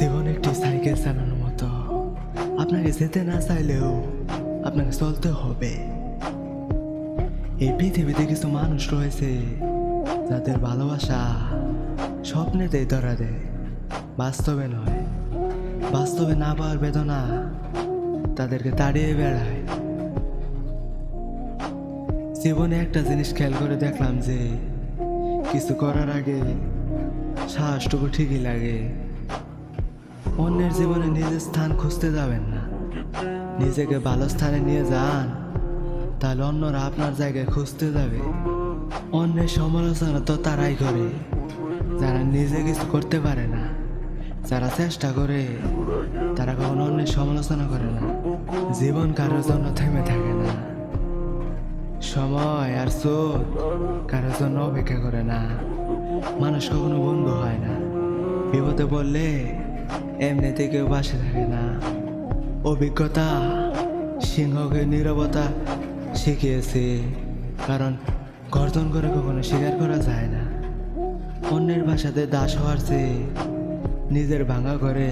জীবন একটি সাইকেল চালানোর মতো। আপনাকে যেতে না চাইলেও আপনাকে চলতে হবে। এই পৃথিবীতে কিছু মানুষ রয়েছে যাদের ভালোবাসা স্বপ্নেতেই ধরা দেয়। বাস্তবে নয়। বাস্তবে না পাওয়ার বেদনা তাদেরকে তাড়িয়ে বেড়ায়। জীবনে একটা জিনিস খেয়াল করে দেখলাম যে, কিছু করার আগে সাহসটুকু ঠিকই লাগে। অন্যের জীবনে নিজের স্থান খুঁজতে যাবেন না। নিজেকে ভালো স্থানে নিয়ে যান, তাহলে অন্যরা আপনার জায়গায় খুঁজতে যাবে। অন্যের সমালোচনা তো তারাই করে। যারা নিজে কিছু করতে পারে না, যারা চেষ্টা করে, তারা কখনো অন্যের সমালোচনা করে না। জীবন কারোর জন্য থেমে থাকে না। সময় আর চোখ কারোর জন্য অপেক্ষা করে না। মানুষ কখনো বন্ধু হয় না। বিপদে বললে এমনিতে কেউ পাশে থাকে না। অভিজ্ঞতা, সিংহকে নীরবতা শিখিয়েছে, কারণ গর্জন করে কখনো স্বীকার করা যায় না। অন্যের ভাষাতে দাস হওয়ার চেয়ে নিজের ভাঙা ঘরে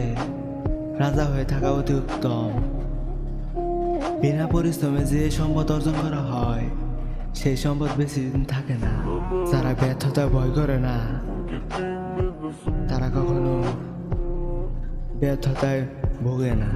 রাজা হয়ে থাকা অতি উত্তম। বিনা পরিশ্রমে যে সম্পদ অর্জন করা হয়, সেই সম্পদ বেশি দিন থাকে না। যারা ব্যর্থতা ভয় করে না, তারা কখনো ব্যর্থতায় ভোগে না